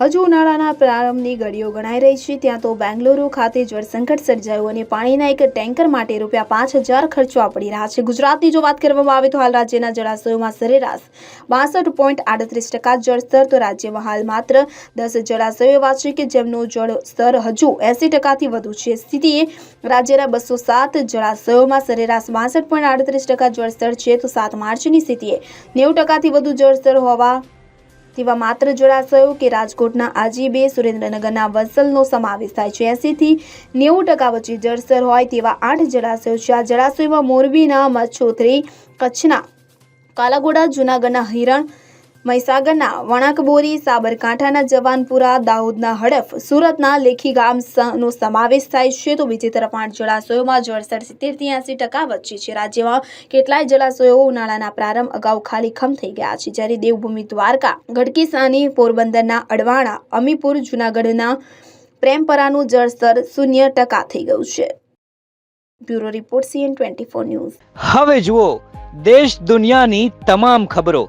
હજુ ઉનાળાના પ્રારંભની ઘડીઓ ગણાઈ રહી છે. ત્યાં તો બેંગલુરુ ખાતે જળ સંકટ સર્જાયું અને પાણીના એક ટેન્કર માટે રૂપિયા પાંચ હજાર ખર્ચવા પડી રહ્યા છે. ગુજરાતની જો વાત કરવામાં આવે તો હાલ રાજ્યના જળાશયોમાં સરેરાશ બાસઠ પોઈન્ટ આડત્રીસ ટકા જળસ્તર તો રાજ્યમાં હાલ માત્ર દસ જળાશયો એવા છે કે જેમનું જળ સ્તર હજુ એસી ટકાથી વધુ છે. સ્થિતિએ રાજ્યના બસો સાત જળાશયોમાં સરેરાશ બાસઠ પોઈન્ટ આડત્રીસ ટકા જળસ્તર છે, તો સાત માર્ચની સ્થિતિએ નેવું ટકાથી વધુ જળસ્તર હોવા તેવા માત્ર જળાશયો કે રાજકોટના આજીબે સુરેન્દ્રનગરના વસલનો સમાવેશ થાય છે. એંસીથી નેવું ટકા વચ્ચે જળસ્તર હોય તેવા આઠ જળાશયો છે. આ જળાશયોમાં મોરબીના મચ્છોથરી કચ્છના કાલાગોડા, જૂનાગઢના હિરણ મહીસાગરના વણાકબોરી, સાબરકાંઠાના જવાનપુરા, દાહોદના હડફ, સુરતના લેખી ગામ સ- નો સમાવેશ થાય છે. તો બીજી તરફ આઠ જળાશયોમાં જળસ્તર સિત્તેરથી એંસી ટકા વચ્ચે છે. રાજ્યમાં કેટલાય જળાશયો ઉનાળાના પ્રારંભ અગાઉ ખાલીખમ થઈ ગયા છે. જ્યારે દેવભૂમિ દ્વારકા, ગઢકીસાની પોરબંદરના અડવાણા, અમીપુર, જૂનાગઢના પ્રેમપરાનું જળસ્તર શૂન્ય ટકા થઈ ગયું છે. Bureau report CN twenty news. હવે જુઓ, દેશ દુનિયાની તમામ ખબરો.